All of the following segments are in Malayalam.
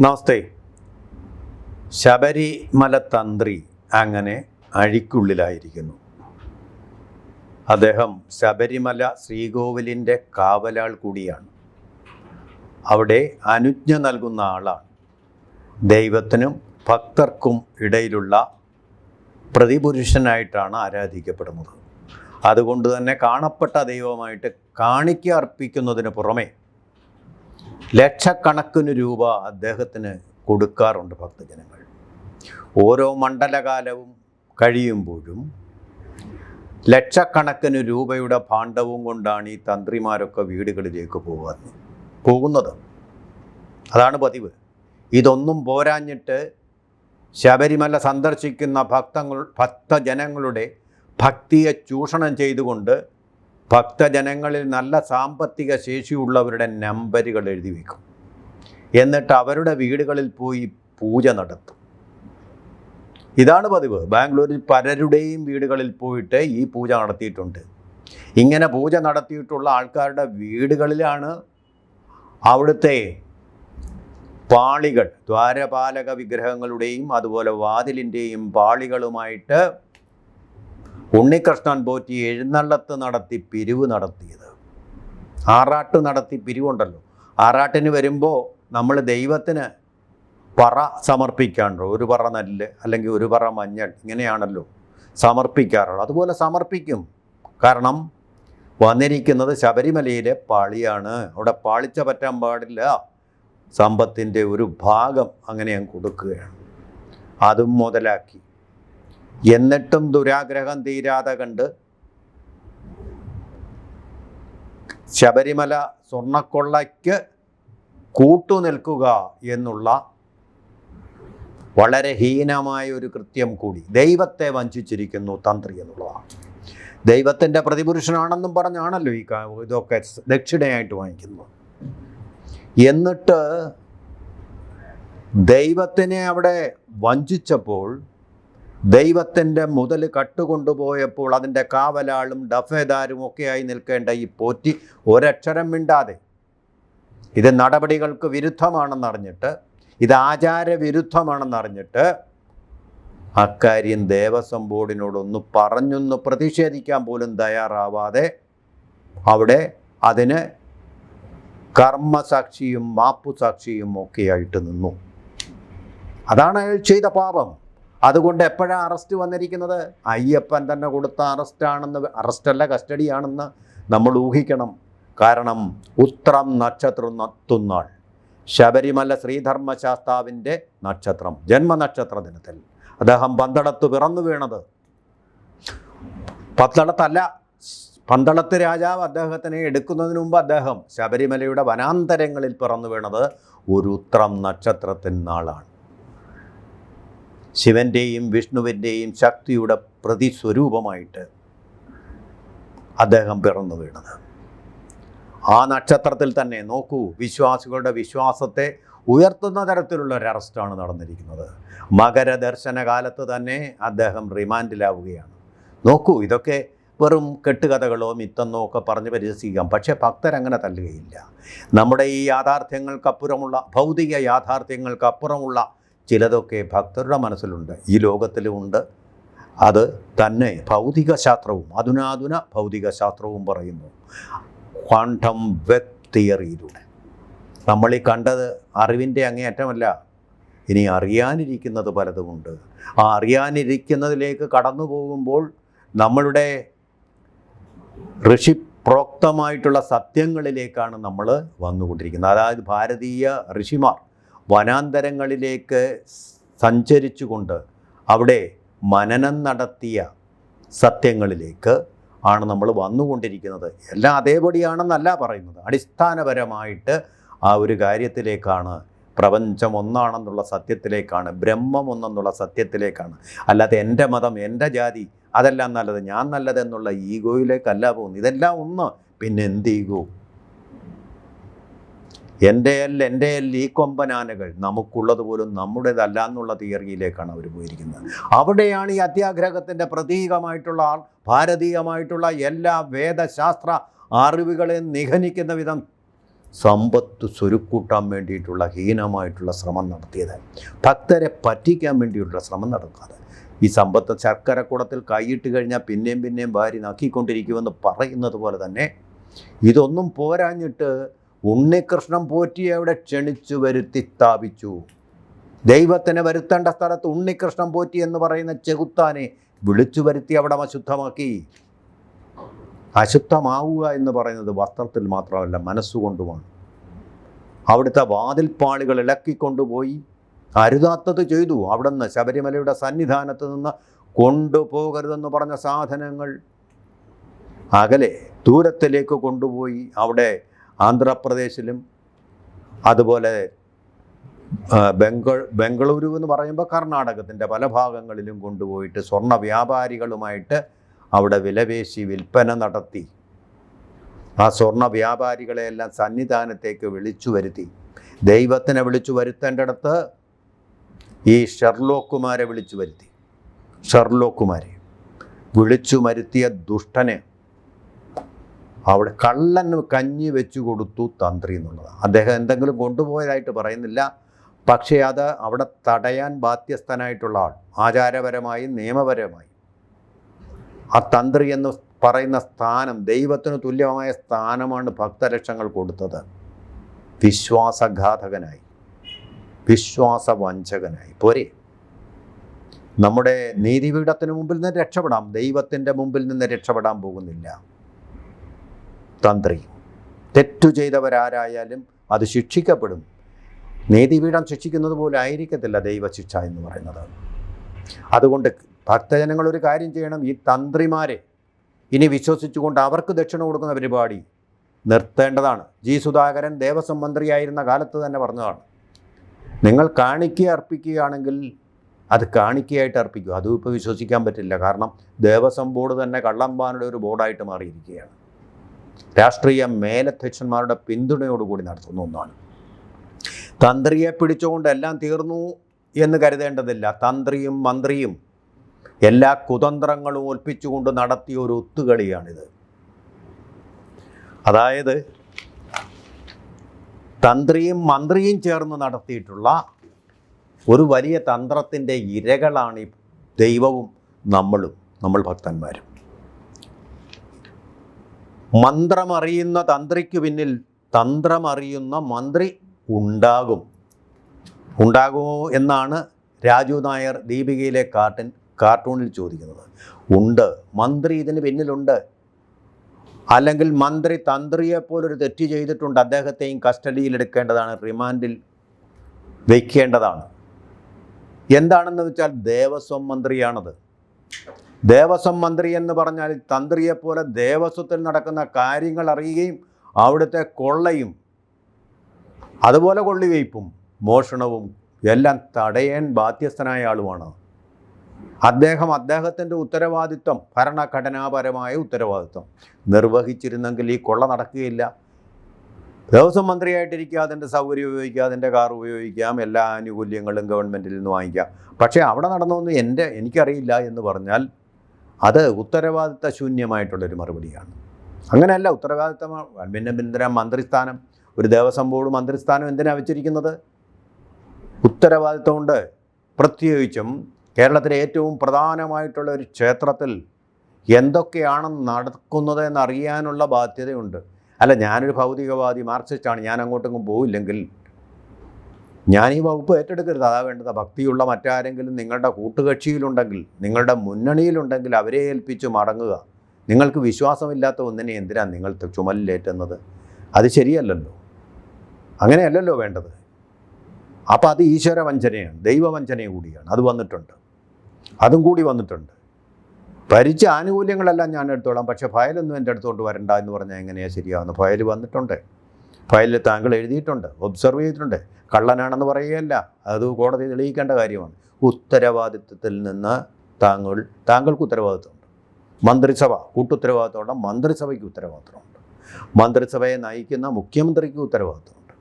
നമസ്തേ. ശബരിമല തന്ത്രി അങ്ങനെ അഴിക്കുള്ളിലായിരിക്കുന്നു. അദ്ദേഹം ശബരിമല ശ്രീകോവിലിന്റെ കാവലാൾ കൂടിയാണ്. അവിടെ അനുജ്ഞ നൽകുന്ന ആളാണ്. ദൈവത്തിനും ഭക്തർക്കും ഇടയിലുള്ള പ്രതിപുരുഷനായിട്ടാണ് ആരാധിക്കപ്പെടുന്നത്. അതുകൊണ്ട് തന്നെ കാണപ്പെട്ട ദൈവമായിട്ട് കാണിക്ക അർപ്പിക്കുന്നതിന് പുറമെ ലക്ഷക്കണക്കിന് രൂപ അദ്ദേഹത്തിന് കൊടുക്കാറുണ്ട് ഭക്തജനങ്ങൾ. ഓരോ മണ്ഡലകാലവും കഴിയുമ്പോഴും ലക്ഷക്കണക്കിന് രൂപയുടെ ഭാണ്ഡവും കൊണ്ടാണ് ഈ തന്ത്രിമാരൊക്കെ വീടുകളിലേക്ക് പോകുന്നത് പോകുന്നത്. അതാണ് പതിവ്. ഇതൊന്നും പോരാഞ്ഞിട്ട് ശബരിമല സന്ദർശിക്കുന്ന ഭക്തങ്ങൾ ഭക്തജനങ്ങളുടെ ഭക്തിയെ ചൂഷണം ചെയ്തുകൊണ്ട് ഭക്തജനങ്ങളിൽ നല്ല സാമ്പത്തിക ശേഷിയുള്ളവരുടെ നമ്പരുകൾ എഴുതി വയ്ക്കും എന്നിട്ട് അവരുടെ വീടുകളിൽ പോയി പൂജ നടത്തും. ഇതാണ് പതിവ്. ബാംഗ്ലൂരിൽ പലരുടെയും വീടുകളിൽ പോയിട്ട് ഈ പൂജ നടത്തിയിട്ടുണ്ട്. ഇങ്ങനെ പൂജ നടത്തിയിട്ടുള്ള ആൾക്കാരുടെ വീടുകളിലാണ് അവിടുത്തെ പാളികൾ ദ്വാരപാലക വിഗ്രഹങ്ങളുടെയും അതുപോലെ വാതിലിന്റെയും പാളികളുമായിട്ട് ഉണ്ണികൃഷ്ണൻ പോറ്റി എഴുന്നള്ളത്ത് നടത്തി പിരിവ് നടത്തിയത്. ആറാട്ട് നടത്തി പിരിവുണ്ടല്ലോ. ആറാട്ടിന് വരുമ്പോൾ നമ്മൾ ദൈവത്തിന് പറ സമർപ്പിക്കാണ്ടോ ഒരു പറ നെല്ല് അല്ലെങ്കിൽ ഒരു പറ മഞ്ഞൾ ഇങ്ങനെയാണല്ലോ സമർപ്പിക്കാറുള്ളത്. അതുപോലെ സമർപ്പിക്കും. കാരണം വന്നിരിക്കുന്നത് ശബരിമലയിലെ പാളിയാണ്. അവിടെ പാളിച്ച പറ്റാൻ പാടില്ല. സമ്പത്തിന്റെ ഒരു ഭാഗം അങ്ങനെ ഞാൻ കൊടുക്കുകയാണ്. അതും മുതലാക്കി. എന്നിട്ടും ദുരാഗ്രഹം തീരാതെ കണ്ട് ശബരിമല സ്വർണക്കൊള്ളയ്ക്ക് കൂട്ടുനിൽക്കുക എന്നുള്ള വളരെ ഹീനമായ ഒരു കൃത്യം കൂടി. ദൈവത്തെ വഞ്ചിച്ചിരിക്കുന്നു തന്ത്രി എന്നുള്ളതാണ്. ദൈവത്തിന്റെ പ്രതിപുരുഷനാണെന്നും പറഞ്ഞാണല്ലോ ഈ ഇതൊക്കെ ദക്ഷിണയായിട്ട് വാങ്ങിക്കുന്നത്. എന്നിട്ട് ദൈവത്തിനെ അവിടെ വഞ്ചിച്ചപ്പോൾ ദൈവത്തിന്റെ മുതൽ കട്ടുകൊണ്ടുപോയപ്പോൾ അതിന്റെ കാവലാളും ഡഫേദാരും ഒക്കെയായി നിൽക്കേണ്ട ഈ പോറ്റി ഒരക്ഷരം മിണ്ടാതെ. ഇത് നടപടികൾക്ക് വിരുദ്ധമാണെന്നറിഞ്ഞിട്ട് ഇത് ആചാര വിരുദ്ധമാണെന്നറിഞ്ഞിട്ട് അക്കാര്യം ദേവസ്വം ബോർഡിനോടൊന്ന് പറഞ്ഞൊന്ന് പ്രതിഷേധിക്കാൻ പോലും തയ്യാറാവാതെ അവിടെ അതിന് കർമ്മസാക്ഷിയും മാപ്പുസാക്ഷിയും ഒക്കെയായിട്ട് നിന്നു. അതാണ് അയാൾ ചെയ്ത പാപം. അതുകൊണ്ട് എപ്പോഴാണ് അറസ്റ്റ് വന്നിരിക്കുന്നത്? അയ്യപ്പൻ തന്നെ കൊടുത്ത അറസ്റ്റാണെന്ന് അറസ്റ്റല്ല കസ്റ്റഡിയാണെന്ന് നമ്മൾ ഊഹിക്കണം. കാരണം ഉത്രം നക്ഷത്രം നത്തുന്നാൾ. ശബരിമല ശ്രീധർമ്മശാസ്താവിന്റെ നക്ഷത്രം ജന്മനക്ഷത്ര ദിനത്തിൽ. അദ്ദേഹം പന്തളത്ത് പിറന്നു വീണത്. പന്തളത്തല്ല പന്തളത്ത് രാജാവ് അദ്ദേഹത്തിനെ എടുക്കുന്നതിന് മുമ്പ് അദ്ദേഹം ശബരിമലയുടെ വനാന്തരങ്ങളിൽ പിറന്നു വീണത് ഒരു ഉത്രം നക്ഷത്രത്തിൻ നാളാണ്. ശിവന്റെയും വിഷ്ണുവിന്റെയും ശക്തിയുടെ പ്രതിസ്വരൂപമായിട്ട് അദ്ദേഹം പിറന്നു വീണത്. ആ നക്ഷത്രത്തിൽ തന്നെ നോക്കൂ വിശ്വാസികളുടെ വിശ്വാസത്തെ ഉയർത്തുന്ന തരത്തിലുള്ള ഒരു അറസ്റ്റാണ് നടന്നിരിക്കുന്നത്. മകരദർശന കാലത്ത് തന്നെ അദ്ദേഹം റിമാൻഡിലാവുകയാണ്. നോക്കൂ ഇതൊക്കെ വെറും കെട്ടുകഥകളോ മിത്തന്നോ ഒക്കെ പറഞ്ഞ് പരിഹസിക്കാം പക്ഷേ ഭക്തരങ്ങനെ തല്ലുകയില്ല. നമ്മുടെ ഈ യാഥാർത്ഥ്യങ്ങൾക്കപ്പുറമുള്ള ഭൗതിക യാഥാർത്ഥ്യങ്ങൾക്കപ്പുറമുള്ള ചിലതൊക്കെ ഭക്തരുടെ മനസ്സിലുണ്ട്. ഈ ലോകത്തിലുമുണ്ട് അത് തന്നെ ഭൗതിക ശാസ്ത്രവും അധുനാധുന ഭൗതിക ശാസ്ത്രവും പറയുന്നു. ക്വാണ്ടം വെബ് തിയറിയിലൂടെ. നമ്മൾ ഈ കണ്ടത് അറിവിന്റെ അങ്ങേയറ്റമല്ല. ഇനി അറിയാനിരിക്കുന്നത് പലതുമുണ്ട്. ആ അറിയാനിരിക്കുന്നതിലേക്ക് കടന്നു പോകുമ്പോൾ നമ്മളുടെ ഋഷി പ്രോക്തമായിട്ടുള്ള സത്യങ്ങളിലേക്കാണ് നമ്മൾ വന്നുകൊണ്ടിരിക്കുന്നത്. അതായത് ഭാരതീയ ഋഷിമാർ വനാന്തരങ്ങളിലേക്ക് സഞ്ചരിച്ചുകൊണ്ട് അവിടെ മനനം നടത്തിയ സത്യങ്ങളിലേക്ക് ആണ് നമ്മൾ വന്നുകൊണ്ടിരിക്കുന്നത്. എല്ലാം അതേപടിയാണെന്നല്ല പറയുന്നത്. അടിസ്ഥാനപരമായിട്ട് ആ ഒരു കാര്യത്തിലേക്കാണ്. പ്രപഞ്ചം ഒന്നാണെന്നുള്ള സത്യത്തിലേക്കാണ്. ബ്രഹ്മം ഒന്നെന്നുള്ള സത്യത്തിലേക്കാണ്. അല്ലാതെ എന്റെ മതം എന്റെ ജാതി അതെല്ലാം നല്ലത് ഞാൻ നല്ലതെന്നുള്ള ഈഗോയിലേക്കല്ല പോകുന്നത്. ഇതെല്ലാം ഒന്ന് പിന്നെ എന്ത് ഈഗോ? എന്റെ എൽ എന്റെ എൽ ഈ കൊമ്പനാനകൾ നമുക്കുള്ളത് പോലും നമ്മുടേതല്ല എന്നുള്ള തിയറിയിലേക്കാണ് അവർ പോയിരിക്കുന്നത്. അവിടെയാണ് ഈ അത്യാഗ്രഹത്തിന്റെ പ്രതീകമായിട്ടുള്ള ആൾ ഭാരതീയമായിട്ടുള്ള എല്ലാ വേദശാസ്ത്ര അറിവുകളെ നിഘനിക്കുന്ന വിധം സമ്പത്ത് ചുരുക്കൂട്ടാൻ വേണ്ടിയിട്ടുള്ള ഹീനമായിട്ടുള്ള ശ്രമം നടത്തിയത്. ഭക്തരെ പറ്റിക്കാൻ വേണ്ടിയിട്ടുള്ള ശ്രമം നടക്കാതെ ഈ സമ്പത്ത് ശർക്കരക്കുടത്തിൽ കൈയിട്ട് കഴിഞ്ഞാൽ പിന്നെയും പിന്നെയും ഭാര്യ നക്കിക്കൊണ്ടിരിക്കുമെന്ന് പറയുന്നത് പോലെ തന്നെ ഇതൊന്നും പോരാഞ്ഞിട്ട് ഉണ്ണികൃഷ്ണൻ പോറ്റിയെ അവിടെ ക്ഷണിച്ചു വരുത്തി സ്ഥാപിച്ചു. ദൈവത്തിന് വരുത്തേണ്ട സ്ഥലത്ത് ഉണ്ണികൃഷ്ണൻ പോറ്റി എന്ന് പറയുന്ന ചെകുത്താനെ വിളിച്ചു വരുത്തി അവിടെ അശുദ്ധമാക്കി. അശുദ്ധമാവുക എന്ന് പറയുന്നത് വസ്ത്രത്തിൽ മാത്രമല്ല മനസ്സുകൊണ്ടുമാണ്. അവിടുത്തെ വാതിൽപ്പാളികൾ ഇളക്കിക്കൊണ്ടുപോയി. അരുതാത്തത് ചെയ്തു. അവിടുന്ന് ശബരിമലയുടെ സന്നിധാനത്ത് നിന്ന് കൊണ്ടുപോകരുതെന്ന് പറഞ്ഞ സാധനങ്ങൾ അകലെ ദൂരത്തിലേക്ക് കൊണ്ടുപോയി. അവിടെ ആന്ധ്രാപ്രദേശിലും അതുപോലെ ബംഗാൾ ബംഗ ബംഗളൂരു എന്ന് പറയുമ്പോൾ കർണാടകത്തിന്റെ പല ഭാഗങ്ങളിലും കൊണ്ടുപോയിട്ട് സ്വർണ വ്യാപാരികളുമായിട്ട് അവിടെ വിലപേശി വിൽപ്പന നടത്തി. ആ സ്വർണ വ്യാപാരികളെയെല്ലാം സന്നിധാനത്തേക്ക് വിളിച്ചു വരുത്തി. ദൈവത്തിനെ വിളിച്ചു വരുത്തേണ്ടടത്ത് ഈ ഷെർലോക്കുമാരെ വിളിച്ചു വരുത്തി. ഷെർലോക്കുമാരെ വിളിച്ചു വരുത്തിയ ദുഷ്ടനെ അവിടെ കള്ളന് കഞ്ഞി വെച്ചു കൊടുത്തു തന്ത്രി എന്നുള്ളതാണ് അദ്ദേഹം എന്തെങ്കിലും കൊണ്ടുപോയതായിട്ട് പറയുന്നില്ല. പക്ഷേ അത് അവിടെ തടയാൻ ബാധ്യസ്ഥനായിട്ടുള്ള ആൾ ആചാരപരമായും നിയമപരമായും. ആ തന്ത്രി എന്ന് പറയുന്ന സ്ഥാനം ദൈവത്തിന് തുല്യമായ സ്ഥാനമാണ് ഭക്തലക്ഷങ്ങൾ കൊടുത്തത്. വിശ്വാസഘാതകനായി. വിശ്വാസവഞ്ചകനായി. പോരെ? നമ്മുടെ നീതിപീഠത്തിന് മുമ്പിൽ നിന്ന് രക്ഷപ്പെടാം. ദൈവത്തിന്റെ മുമ്പിൽ നിന്ന് രക്ഷപ്പെടാൻ പോകുന്നില്ല. തന്ത്രി. തെറ്റു ചെയ്തവരാരായാലും അത് ശിക്ഷിക്കപ്പെടും. നീതിപീഠം ശിക്ഷിക്കുന്നത് പോലെ ആയിരിക്കത്തില്ല ദൈവശിക്ഷ എന്ന് പറയുന്നത്. അതുകൊണ്ട് ഭക്തജനങ്ങൾ ഒരു കാര്യം ചെയ്യണം. ഈ തന്ത്രിമാരെ ഇനി വിശ്വസിച്ചുകൊണ്ട് അവർക്ക് ദക്ഷിണ കൊടുക്കുന്ന പരിപാടി നിർത്തേണ്ടതാണ്. ജി സുധാകരൻ ദേവസ്വം മന്ത്രിയായിരുന്ന കാലത്ത് തന്നെ പറഞ്ഞതാണ്. നിങ്ങൾ കാണിക്ക അർപ്പിക്കുകയാണെങ്കിൽ അത് കാണിക്കയായിട്ട് അർപ്പിക്കുക. അതും ഇപ്പോൾ വിശ്വസിക്കാൻ പറ്റില്ല. കാരണം ദേവസ്വം ബോർഡ് തന്നെ കള്ളമ്പാനുള്ള ഒരു ബോർഡായിട്ട് മാറിയിരിക്കുകയാണ്. രാഷ്ട്രീയ മേലധ്യക്ഷന്മാരുടെ പിന്തുണയോടുകൂടി നടത്തുന്ന ഒന്നാണ്. തന്ത്രിയെ പിടിച്ചുകൊണ്ട് എല്ലാം തീർന്നു എന്ന് കരുതേണ്ടതില്ല. തന്ത്രിയും മന്ത്രിയും എല്ലാ കുതന്ത്രങ്ങളും ഒൽപ്പിച്ചുകൊണ്ട് നടത്തിയ ഒരു ഒത്തുകളിയാണിത്. അതായത് തന്ത്രിയും മന്ത്രിയും ചേർന്ന് നടത്തിയിട്ടുള്ള ഒരു വലിയ തന്ത്രത്തിന്റെ ഇരകളാണ് ഈ ദൈവവും നമ്മളും നമ്മൾ ഭക്തന്മാരും. മന്ത്രമറിയുന്ന തന്ത്രിക്ക് പിന്നിൽ തന്ത്രമറിയുന്ന മന്ത്രി ഉണ്ടാകും. ഉണ്ടാകുമോ എന്നാണ് രാജു നായർ ദീപികയിലെ കാർട്ടൻ കാർട്ടൂണിൽ ചോദിക്കുന്നത്. ഉണ്ട്. മന്ത്രി ഇതിന് പിന്നിലുണ്ട്. അല്ലെങ്കിൽ മന്ത്രി തന്ത്രിയെപ്പോലൊരു തെറ്റ് ചെയ്തിട്ടുണ്ട് അദ്ദേഹത്തെയും കസ്റ്റഡിയിൽ എടുക്കേണ്ടതാണ് റിമാൻഡിൽ വയ്ക്കേണ്ടതാണ് എന്താണെന്ന് വെച്ചാൽ ദേവസ്വം മന്ത്രിയാണത്. ദേവസ്വം മന്ത്രി എന്ന് പറഞ്ഞാൽ തന്ത്രിയെപ്പോലെ ദേവസ്വത്തിൽ നടക്കുന്ന കാര്യങ്ങൾ അറിയുകയും അവിടുത്തെ കൊള്ളയും അതുപോലെ കൊള്ളിവയ്പ്പും മോഷണവും എല്ലാം തടയാൻ ബാധ്യസ്ഥനായ ആളുമാണ്. അദ്ദേഹം അദ്ദേഹത്തിന്റെ ഉത്തരവാദിത്വം ഭരണഘടനാപരമായ ഉത്തരവാദിത്വം. നിർവഹിച്ചിരുന്നെങ്കിൽ ഈ കൊള്ള നടക്കുകയില്ല. ദേവസ്വം മന്ത്രിയായിട്ടിരിക്കുക അതിന്റെ സൗകര്യം ഉപയോഗിക്കുക അതിന്റെ കാർ ഉപയോഗിക്കാം എല്ലാ ആനുകൂല്യങ്ങളും ഗവൺമെന്റിൽ നിന്ന് വാങ്ങിക്കാം പക്ഷേ അവിടെ നടന്നൊന്നും എന്റെ എനിക്കറിയില്ല എന്ന് പറഞ്ഞാൽ അത് ഉത്തരവാദിത്ത ശൂന്യമായിട്ടുള്ളൊരു മറുപടിയാണ്. അങ്ങനെയല്ല ഉത്തരവാദിത്തമാണ് പിന്നെ ബിന്ദ്ര മന്ത്രിസ്ഥാനം ഒരു ദേവസ്വം ബോർഡ് മന്ത്രിസ്ഥാനം എന്തിനാണ് വെച്ചിരിക്കുന്നത്? ഉത്തരവാദിത്തമുണ്ട്. പ്രത്യേകിച്ചും കേരളത്തിലെ ഏറ്റവും പ്രധാനമായിട്ടുള്ള ഒരു ക്ഷേത്രത്തിൽ എന്തൊക്കെയാണ് നടക്കുന്നത് എന്നറിയാനുള്ള ബാധ്യതയുണ്ട്. അല്ല ഞാനൊരു ഭൗതികവാദി മാർക്സിസ്റ്റാണ് ഞാൻ അങ്ങോട്ടെങ്ങും പോയില്ലെങ്കിൽ ഞാൻ ഈ വകുപ്പ് ഏറ്റെടുക്കരുത്. അതാ വേണ്ടത്. ഭക്തിയുള്ള മറ്റാരെങ്കിലും നിങ്ങളുടെ കൂട്ടുകക്ഷിയിലുണ്ടെങ്കിൽ നിങ്ങളുടെ മുന്നണിയിലുണ്ടെങ്കിൽ അവരെ ഏൽപ്പിച്ച് മടങ്ങുക. നിങ്ങൾക്ക് വിശ്വാസമില്ലാത്ത ഒന്നിനെ എന്തിനാണ് നിങ്ങൾ ചുമലിലേറ്റുന്നത്? അത് ശരിയല്ലല്ലോ. അങ്ങനെയല്ലല്ലോ വേണ്ടത്. അപ്പോൾ അത് ഈശ്വര വഞ്ചനയാണ് ദൈവവഞ്ചനയും കൂടിയാണ്. അത് വന്നിട്ടുണ്ട്. അതും കൂടി വന്നിട്ടുണ്ട്. ഭരിച്ച ആനുകൂല്യങ്ങളെല്ലാം ഞാൻ എടുത്തോളാം. പക്ഷേ ഫയലൊന്നും എന്റെ അടുത്തോട്ട് വരണ്ട എന്ന് പറഞ്ഞാൽ എങ്ങനെയാണ് ശരിയാവുന്നത്? ഫയൽ വന്നിട്ടുണ്ട്. ഫയലിൽ താങ്കൾ എഴുതിയിട്ടുണ്ട് ഒബ്സർവ് ചെയ്തിട്ടുണ്ട്. കള്ളനാണെന്ന് പറയുകയല്ല അത് കോടതി തെളിയിക്കേണ്ട കാര്യമാണ്. ഉത്തരവാദിത്വത്തിൽ നിന്ന് താങ്കൾ താങ്കൾക്ക് ഉത്തരവാദിത്വമുണ്ട്. മന്ത്രിസഭ കൂട്ടുത്തരവാദിത്വമുണ്ട് മന്ത്രിസഭയ്ക്ക് ഉത്തരവാദിത്തമുണ്ട് മന്ത്രിസഭയെ നയിക്കുന്ന മുഖ്യമന്ത്രിക്ക് ഉത്തരവാദിത്വമുണ്ട്.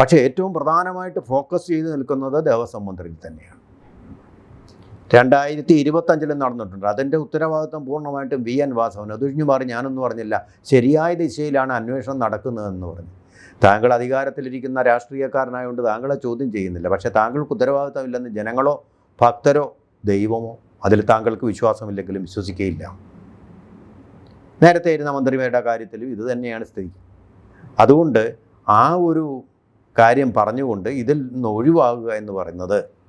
പക്ഷേ ഏറ്റവും പ്രധാനമായിട്ട് ഫോക്കസ് ചെയ്ത് നിൽക്കുന്നത് ദേവസ്വം മന്ത്രിയിൽ തന്നെയാണ്. രണ്ടായിരത്തി ഇരുപത്തഞ്ചിലും നടന്നിട്ടുണ്ട്. അതിന്റെ ഉത്തരവാദിത്വം പൂർണമായിട്ടും വി. എൻ. വാസവൻ. അതൊഴിഞ്ഞു മാറി ഞാനൊന്നും പറഞ്ഞില്ല ശരിയായ ദിശയിലാണ് അന്വേഷണം നടക്കുന്നതെന്ന് പറഞ്ഞു. താങ്കൾ അധികാരത്തിലിരിക്കുന്ന രാഷ്ട്രീയക്കാരനായതുകൊണ്ട് താങ്കളെ ചോദ്യം ചെയ്യുന്നില്ല. പക്ഷേ താങ്കൾക്ക് ഉത്തരവാദിത്തമില്ലെന്ന് ജനങ്ങളോ ഭക്തരോ ദൈവമോ അതിൽ താങ്കൾക്ക് വിശ്വാസമില്ലെങ്കിലും വിശ്വസിക്കുകയില്ല നേരത്തെ ഇരുന്ന മന്ത്രിമാരുടെ കാര്യത്തിലും ഇത് തന്നെയാണ് സ്ഥിതി. അതുകൊണ്ട് ആ ഒരു കാര്യം പറഞ്ഞുകൊണ്ട് ഇതിൽ നിന്ന് ഒഴിവാകുക എന്ന് പറയുന്നത്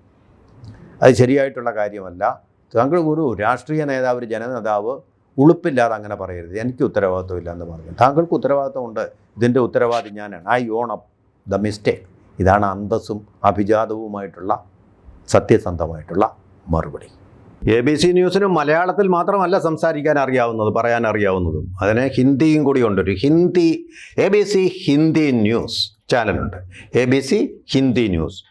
അത് ശരിയായിട്ടുള്ള കാര്യമല്ല. താങ്കൾ ഒരു രാഷ്ട്രീയ നേതാവ് ഒരു ജനനേതാവ് ഉളുപ്പില്ലാതെ അങ്ങനെ പറയരുത്. എനിക്ക് ഉത്തരവാദിത്വമില്ല എന്ന് പറഞ്ഞു. താങ്കൾക്ക് ഉത്തരവാദിത്വമുണ്ട് ഇതിന്റെ ഉത്തരവാദി ഞാനാണ്. I own up the mistake ഇതാണ് അന്തസ്സും അഭിജാതവുമായിട്ടുള്ള സത്യസന്ധമായിട്ടുള്ള മറുപടി. എ ബി സി ന്യൂസിന് മലയാളത്തിൽ മാത്രമല്ല സംസാരിക്കാൻ അറിയാവുന്നത് പറയാൻ അറിയാവുന്നതും. അതിന് ഹിന്ദിയും കൂടി ഉണ്ട്. ഒരു Hindi A B C Hindi news ചാനലുണ്ട്. A B C Hindi news.